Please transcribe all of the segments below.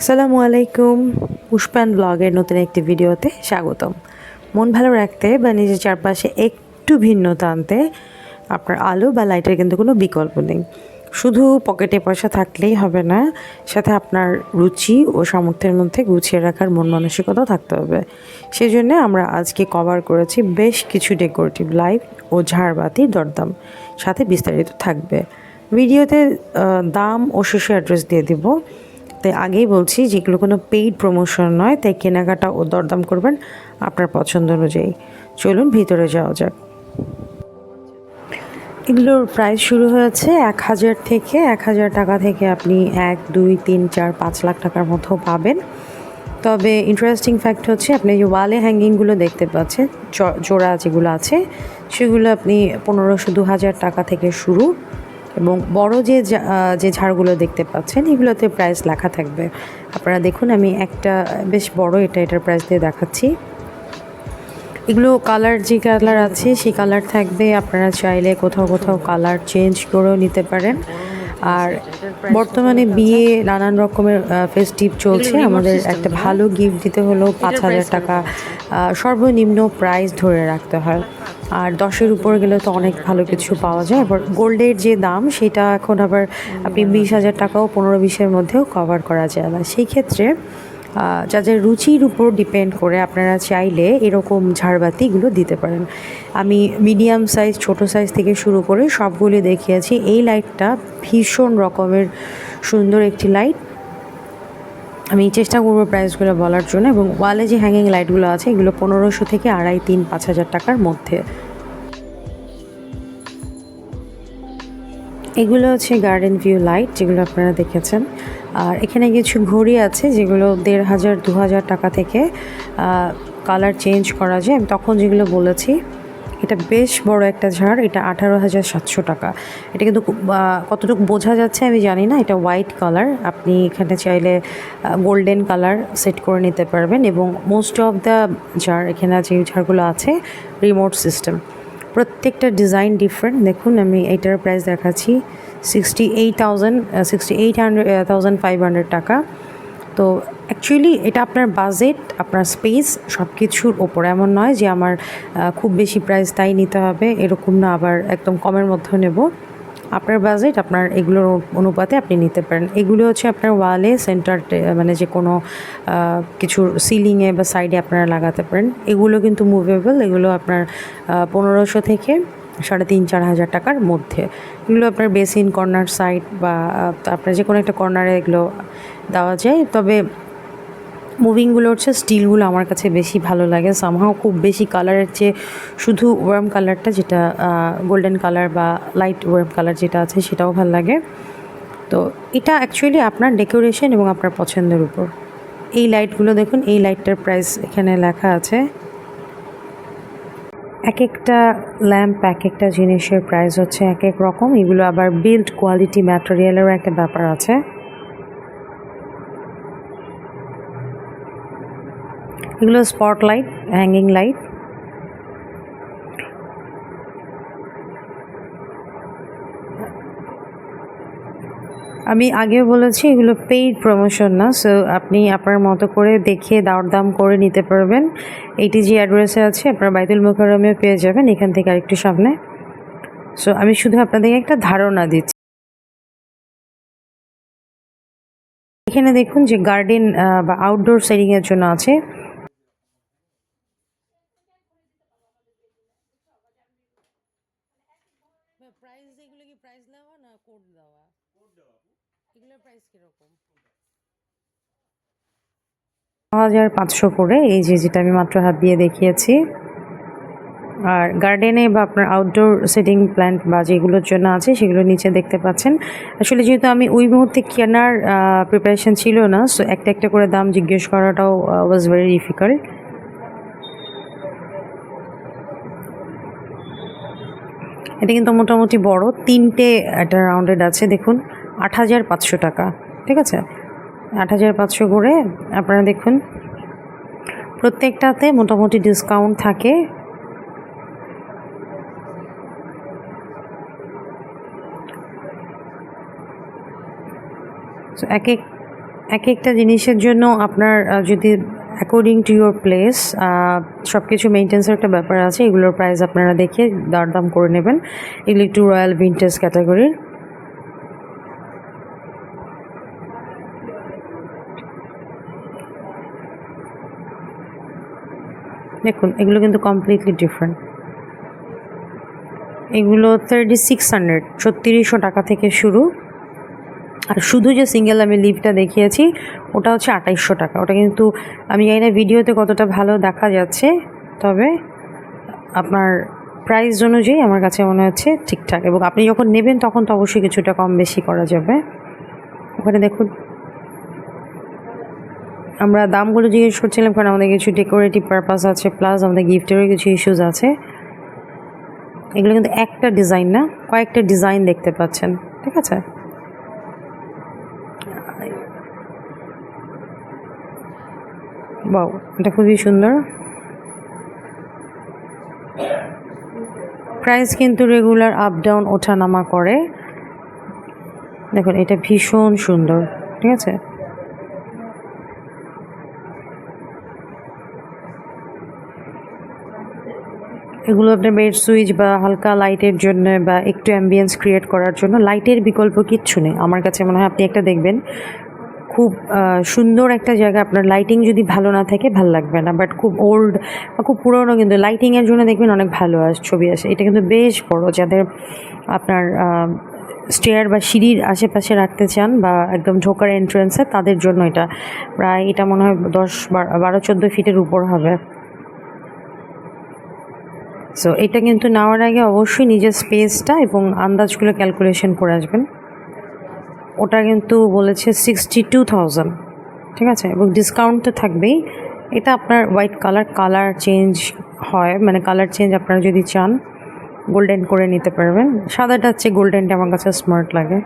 আসসালামু আলাইকুম। পুষ্পান ব্লগের নতুন একটি ভিডিওতে স্বাগতম। মন ভালো রাখতে বা নিজের চারপাশে একটু ভিন্নতা আনতে আপনার আলো বা লাইটের কিন্তু কোনো বিকল্প নেই। শুধু পকেটে পয়সা থাকলেই হবে না, সাথে আপনার রুচি ও সামর্থ্যের মধ্যে গুছিয়ে রাখার মন মানসিকতাও থাকতে হবে। সেই সেজন্য আমরা আজকে কভার করেছি বেশ কিছু ডেকোরেটিভ লাইট ও ঝাড়বাতি দরদাম, সাথে বিস্তারিত থাকবে। ভিডিওতে দাম ও শেষে অ্যাড্রেস দিয়ে দিব। তাই আগেই বলছি যেগুলো কোনো পেইড প্রমোশন নয়, তাই কেনাকাটা ও দরদাম করবেন আপনার পছন্দ অনুযায়ী। চলুন ভিতরে যাওয়া যাক। এগুলোর প্রাইস শুরু হয়েছে এক হাজার থেকে এক হাজার টাকা থেকে আপনি এক, দুই, তিন, চার, পাঁচ লাখ টাকার মতো পাবেন। তবে ইন্টারেস্টিং ফ্যাক্ট হচ্ছে আপনি যে ওয়ালে হ্যাঙ্গিংগুলো দেখতে পাচ্ছেন জোড়া যেগুলো আছে, সেগুলো আপনি পনেরোশো দু হাজার টাকা থেকে শুরু। এবং বড় যে যে ঝাড়গুলো দেখতে পাচ্ছেন, এগুলোতে প্রাইস লেখা থাকবে। আপনারা দেখুন, আমি একটা, বেশ বড় এটা, এটার প্রাইস দিয়ে দেখাচ্ছি। এগুলো কালার যে কালার আছে, সেই কালার থাকবে। আপনারা চাইলে কোথাও কোথাও কালার চেঞ্জ করেও নিতে পারেন। আর বর্তমানে বিয়ে নানান রকমের ফেস্টিভ চলছে। আমাদের একটা ভালো গিফট দিতে হলেও পাঁচ হাজার টাকা সর্বনিম্ন প্রাইস ধরে রাখতে হয়। আর দশের উপর গেলে তো অনেক ভালো কিছু পাওয়া যায়। আবার গোল্ডের যে দাম, সেটা এখন আবার, আপনি বিশ হাজার টাকাও পনেরো বিশের মধ্যেও কভার করা যায় না। সেই ক্ষেত্রে যাদের রুচির উপর ডিপেন্ড করে আপনারা চাইলে এরকম ঝাড়বাতিগুলো দিতে পারেন। আমি মিডিয়াম সাইজ ছোট সাইজ থেকে শুরু করে সবগুলি দেখিয়েছি এই লাইটটা ভীষণ রকমের সুন্দর একটি লাইট আমি চেষ্টা করব প্রাইসগুলো বলার জন্য এবং ওয়ালে যে হ্যাঙ্গিং লাইটগুলো আছে, এগুলো পনেরোশো থেকে আড়াই, তিন, পাঁচ হাজার টাকার মধ্যে। এগুলো হচ্ছে গার্ডেন ভিউ লাইট যেগুলো আপনারা দেখেছেন। আর এখানে কিছু ঘড়ি আছে যেগুলো দেড় হাজার, দু হাজার টাকা থেকে কালার চেঞ্জ করা যায়। আমি তখন যেগুলো বলেছি, এটা বেশ বড় একটা ঝাড়, এটা আঠারো হাজার সাতশো টাকা। এটা কিন্তু কতটুকু বোঝা যাচ্ছে আমি জানি না, এটা হোয়াইট কালার আপনি এখানে চাইলে গোল্ডেন কালার সেট করে নিতে পারবেন এবং মোস্ট অফ দ্য ঝাড় এখানে যে ঝাড়গুলো আছে রিমোট সিস্টেম প্রত্যেকটা ডিজাইন ডিফারেন্ট দেখুন, আমি এইটার প্রাইস দেখাচ্ছি। Sixty eight thousand sixty eight hundred thousand five hundred টাকা। তো অ্যাকচুয়ালি এটা আপনার বাজেট আপনার স্পেস সব কিছুর ওপর। এমন নয় যে আমার খুব বেশি প্রাইস তাই নিতে হবে, এরকম না, আবার একদম কমের মধ্যে নেব। আপনার বাজেট আপনার এগুলোর অনুপাতে আপনি নিতে পারেন। এগুলো হচ্ছে আপনার ওয়ালে সেন্টার মানে যে কোনো কিছুর সিলিংয়ে বা সাইডে আপনারা লাগাতে পারেন। এগুলো কিন্তু মুভেবল এগুলো আপনার পনেরোশো থেকে সাড়ে তিন, চার হাজার টাকার মধ্যে। এগুলো আপনার বেসিন কর্নার সাইড বা আপনার যে কোনো একটা কর্নারে এগুলো দেওয়া যায়। তবে মুভিংগুলো হচ্ছে স্টিলগুলো আমার কাছে বেশি ভালো লাগে। সামহাও খুব বেশি কালারের চেয়ে শুধু ওয়ার্ম কালারটা যেটা গোল্ডেন কালার বা লাইট ওয়ার্ম কালার যেটা আছে সেটাও ভালো লাগে। তো এটা অ্যাকচুয়ালি আপনার ডেকোরেশন এবং আপনার পছন্দের উপর। এই লাইটগুলো দেখুন, এই লাইটটার প্রাইস এখানে লেখা আছে। এক একটা ল্যাম্প এক একটা জিনিসের প্রাইস হচ্ছে এক এক রকম। এগুলো আবার বিল্ড কোয়ালিটি ম্যাটেরিয়ালেরও একটা ব্যাপার আছে। এগুলো স্পট লাইট হ্যাঙ্গিং লাইট আমি আগেও বলেছি এগুলো পেইড প্রমোশন না সো আপনি আপনার মতো করে দেখে দাম করে নিতে পারবেন। এইটি যে অ্যাড্রেসে আছে আপনার বাইতুল মোকারমে পেয়ে যাবেন এখান থেকে আরেকটু সামনে। সো আমি শুধু আপনাদেরকে একটা ধারণা দিচ্ছি। এখানে দেখুন যে গার্ডেন বা আউটডোর সেটিংয়ের জন্য আছে। প্রাইস এগুলো কি প্রাইস দেওয়া না কোড দেওয়া? কোড দেওয়া। হাজার পাঁচশো করে, এই যে যেটা আমি মাত্র হাত দিয়ে দেখিয়েছি। আর গার্ডেনে বা আপনার আউটডোর সেটিং প্ল্যান্ট বা যেগুলোর জন্য আছে, সেগুলো নিচে দেখতে পাচ্ছেন। আসলে যেহেতু আমি ওই মুহূর্তে কেনার প্রিপারেশন ছিল না সো একটা একটা করে দাম জিজ্ঞেস করাটাও ওয়াজ ভেরি ডিফিকাল্ট এটা কিন্তু মোটামুটি বড়, তিনটে একটা রাউন্ডেড আছে, দেখুন। আট হাজার পাঁচশো টাকা, ঠিক আছে? আট হাজার পাঁচশো করে আপনারা দেখুন, প্রত্যেকটাতে মোটামুটি ডিসকাউন্ট থাকে। এক এক এক একটা জিনিসের জন্য আপনার যদি অ্যাকর্ডিং টু ইউর প্লেস সব কিছু মেনটেন্সের একটা ব্যাপার আছে, এগুলোর প্রাইস আপনারা দেখে দরদাম করে নেবেন। এগুলো একটু রয়্যাল ভিন্টেজ ক্যাটাগরির দেখুন, এগুলো কিন্তু কমপ্লিটলি ডিফারেন্ট এগুলো থার্টি সিক্স হান্ড্রেড ছত্রিশশো টাকা থেকে শুরু। আর শুধু যে সিঙ্গেল আমি লিভটা দেখিয়েছি, ওটা হচ্ছে আঠাইশশো টাকা। ওটা কিন্তু, আমি জানি না ভিডিওতে কতটা ভালো দেখা যাচ্ছে, তবে আপনার প্রাইস অনুযায়ী আমার কাছে মনে হচ্ছে ঠিকঠাক। এবং আপনি যখন নেবেন, তখন তো অবশ্যই কিছুটা কম বেশি করা যাবে। ওখানে দেখুন আমরা দামগুলো জিজ্ঞেস করছিলাম, কারণ আমাদের কিছু ডেকোরেটিভ পারপাস আছে প্লাস আমাদের গিফটেরও কিছু ইস্যুস আছে। এগুলো কিন্তু একটা ডিজাইন না, কয়েকটা ডিজাইন দেখতে পাচ্ছেন, ঠিক আছে? বাউ এটা খুবই সুন্দর। প্রাইস কিন্তু রেগুলার আপ ডাউন ওঠানামা করে। দেখুন, এটা ভীষণ সুন্দর, ঠিক আছে? এগুলো আপনার বেড সুইচ বা হালকা লাইটের জন্য বা একটু অ্যাম্বিয়েন্স ক্রিয়েট করার জন্য লাইটের বিকল্প কিচ্ছু নেই। আমার কাছে মনে হয় আপনি একটা দেখবেন, খুব সুন্দর একটা জায়গা, আপনার লাইটিং যদি ভালো না থাকে, ভালো লাগবে না। বাট খুব ওল্ড বা খুব পুরনো কিন্তু লাইটিংয়ের জন্য দেখবেন অনেক ভালো আস, ছবি আসে। এটা কিন্তু বেশ বড়, যাদের, আপনার স্টেয়ার বা সিঁড়ির আশেপাশে রাখতে চান বা একদম ঢোকার এন্ট্রেন্সে তাদের জন্য এটা। প্রায় এটা মনে হয় দশ বারো বারো, চোদ্দ ফিটের উপর হবে। সো এটা কিন্তু নেওয়ার আগে অবশ্যই নিজের স্পেসটা এবং আন্দাজগুলো ক্যালকুলেশন করে আসবেন। ওটা কিন্তু বলেছে সিক্সটি টু থাউজেন্ড ঠিক আছে? এবং ডিসকাউন্ট তো থাকবেই। এটা আপনার হোয়াইট কালার কালার চেঞ্জ হয় মানে কালার চেঞ্জ আপনারা যদি চান গোল্ডেন করে নিতে পারবেন। সাদাটা হচ্ছে গোল্ডেনটা আমার কাছে স্মার্ট লাগে।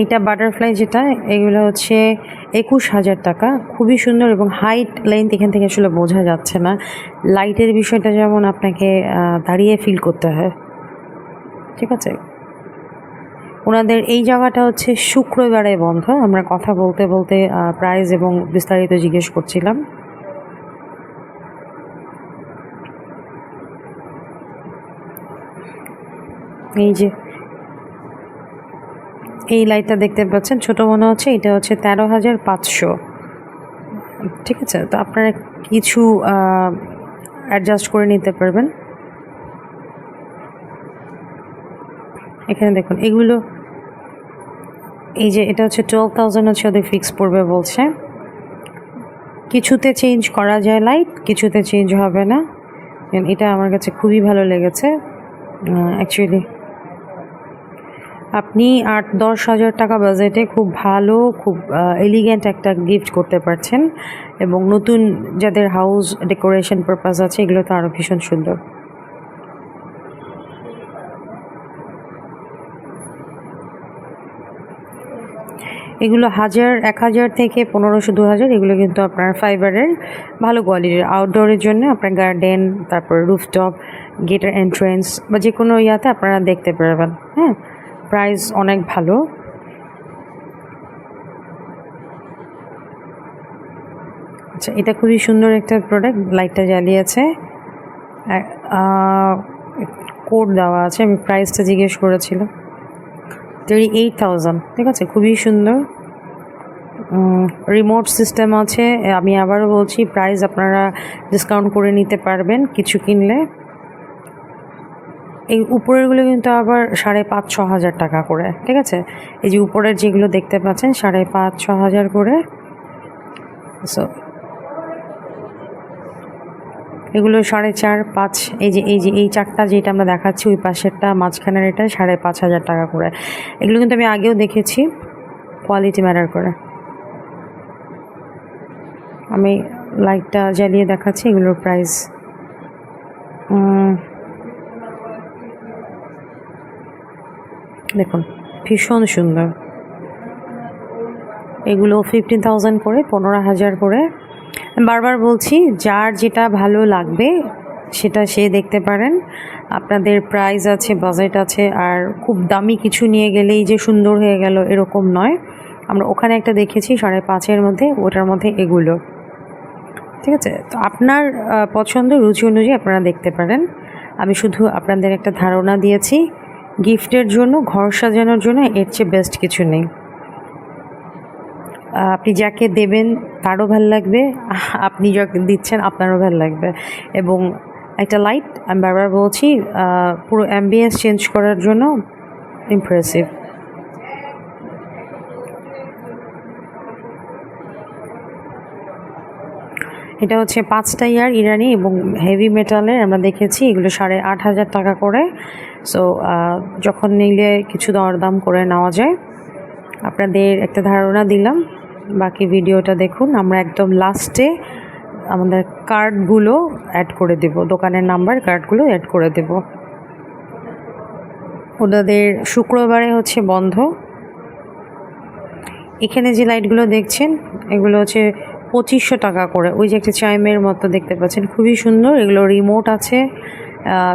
এইটা বাটারফ্লাই যেটা, এগুলো হচ্ছে একুশ হাজার টাকা। খুবই সুন্দর এবং হাইট, লেন্থ এখান থেকে আসলে বোঝা যাচ্ছে না। লাইটের বিষয়টা যেমন আপনাকে দাঁড়িয়ে ফিল করতে হয়। ঠিক আছে? ওনাদের এই জায়গাটা হচ্ছে শুক্রবারে বন্ধ। আমরা কথা বলতে বলতে প্রাইস এবং বিস্তারিত জিজ্ঞেস করছিলাম। এই যে এই লাইটটা দেখতে পাচ্ছেন, ছোট মনে হচ্ছে, এটা হচ্ছে তেরো হাজার পাঁচশো। ঠিক আছে, তো আপনারা কিছু অ্যাডজাস্ট করে নিতে পারবেন। এখানে দেখুন, এগুলো, এই যে এটা হচ্ছে টুয়েলভ থাউজেন্ড হচ্ছে ওদের ফিক্স পড়বে বলছে। কিছুতে চেঞ্জ করা যায় লাইট কিছুতে চেঞ্জ হবে না। এটা আমার কাছে খুবই ভালো লেগেছে। অ্যাকচুয়ালি আপনি আট, দশ হাজার টাকা বাজেটে খুব ভালো, খুব এলিগেন্ট একটা গিফট করতে পারছেন এবং নতুন যাদের হাউস ডেকোরেশন পারপাস আছে, এগুলো তো আরও ভীষণ সুন্দর। এগুলো হাজার, এক হাজার থেকে পনেরোশো, দু হাজার, এগুলো কিন্তু আপনার ফাইবারের ভালো কোয়ালিটির আউটডোরের জন্য আপনার গার্ডেন তারপর রুফটপ গেটের এন্ট্রেন্স বা যে কোনো ইয়াতে আপনারা দেখতে পারবেন হ্যাঁ? প্রাইস অনেক ভালো। আচ্ছা এটা খুবই সুন্দর একটা প্রোডাক্ট লাইটটা জ্বালিয়ে আছে। কোড দেওয়া আছে, আমি প্রাইসটা জিজ্ঞেস করেছিলাম। থার্টি এইট থাউজেন্ড ঠিক আছে? খুবই সুন্দর। রিমোট সিস্টেম আছে, আমি আবারও বলছি প্রাইস আপনারা ডিসকাউন্ট করে নিতে পারবেন, কিছু কিনলে। এই উপরেরগুলো কিন্তু আবার সাড়ে পাঁচ, ছ হাজার টাকা করে, ঠিক আছে? এই যে উপরের যেগুলো দেখতে পাচ্ছেন, সাড়ে পাঁচ, ছ হাজার করে সো এগুলো সাড়ে চার, পাঁচ, এই যে এই যে, এই চারটা যেটা আমরা দেখাচ্ছি, ওই পাশেরটা, মাঝখানের এটা সাড়ে পাঁচ হাজার টাকা করে। এগুলো কিন্তু আমি আগেও দেখেছি কোয়ালিটি ম্যাটার করে। আমি লাইটটা জ্বালিয়ে দেখাচ্ছি, এগুলোর প্রাইস দেখুন, ভীষণ সুন্দর। এগুলো ফিফটিন থাউজেন্ড করে, পনেরো হাজার করে। বারবার বলছি, যার যেটা ভালো লাগবে, সেটা সে দেখতে পারেন। আপনাদের প্রাইস আছে বাজেট আছে, আর খুব দামি কিছু নিয়ে গেলেই যে সুন্দর হয়ে গেল, এরকম নয়। আমরা ওখানে একটা দেখেছি, সাড়ে পাঁচের মধ্যে, ওটার মধ্যে এগুলো। ঠিক আছে? তো আপনার পছন্দ রুচি অনুযায়ী আপনারা দেখতে পারেন। আমি শুধু আপনাদের একটা ধারণা দিয়েছি গিফটের জন্য, ঘর সাজানোর জন্য এর চেয়ে বেস্ট কিছু নেই। আপনি যাকে দেবেন তারও ভালো লাগবে, আপনি যাকে দিচ্ছেন আপনারও ভালো লাগবে। এবং একটা লাইট আমি বারবার বলছি পুরো অ্যাম্বিয়েন্স চেঞ্জ করার জন্য ইমপ্রেসিভ এটা হচ্ছে পাঁচটা ইয়ার ইরানি এবং হেভি মেটালের আমরা দেখেছি, এগুলো সাড়ে আট হাজার টাকা করে। সো যখন নিলে কিছু দরদাম করে নেওয়া যায়, আপনাদের একটা ধারণা দিলাম। বাকি ভিডিওটা দেখুন, আমরা একদম লাস্টে আমাদের কার্ডগুলো অ্যাড করে দেব। দোকানের নাম্বার কার্ডগুলো অ্যাড করে দেব। ওনাদের শুক্রবারে হচ্ছে বন্ধ। এখানে যে লাইটগুলো দেখছেন, এগুলো হচ্ছে পঁচিশশো টাকা করে। ওই যে একটা চাইমের মতো দেখতে পাচ্ছেন, খুবই সুন্দর। এগুলো রিমোট আছে।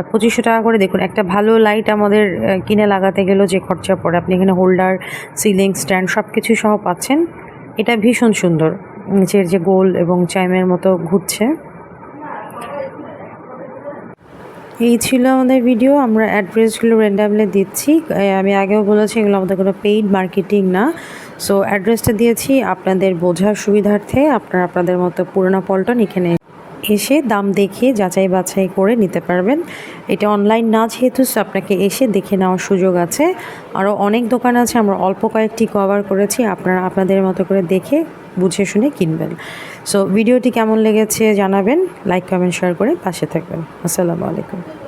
পঁচিশশো টাকা করে দেখুন, একটা ভালো লাইট আমাদের কিনে লাগাতে গেলেও যে খরচা পড়ে, আপনি এখানে হোল্ডার সিলিং স্ট্যান্ড সব কিছু সহ পাচ্ছেন। এটা ভীষণ সুন্দর, নিচের যে গোল এবং চাইমের মতো ঘুরছে। এই ছিল আমাদের ভিডিও আমরা অ্যাড্রেসগুলো র্যান্ডামলি দিচ্ছি। আমি আগেও বলেছি, এগুলো আমাদের কোনো পেইড মার্কেটিং না। সো অ্যাড্রেসটা দিয়েছি আপনাদের বোঝার সুবিধার্থে, আপনারা আপনাদের মতো পুরোনো পল্টন এখানে এসে দাম দেখে যাচাই বাছাই করে নিতে পারবেন। এটা অনলাইন না যেহেতু আপনাকে এসে দেখে নেওয়ার সুযোগ আছে। আরও অনেক দোকান আছে, আমরা অল্প কয়েকটি কভার করেছি, আপনারা আপনাদের মতো করে দেখে, বুঝে শুনে কিনবেন। সো ভিডিওটি কেমন লেগেছে জানাবেন লাইক কমেন্ট শেয়ার করে পাশে থাকবেন। আসসালামু আলাইকুম।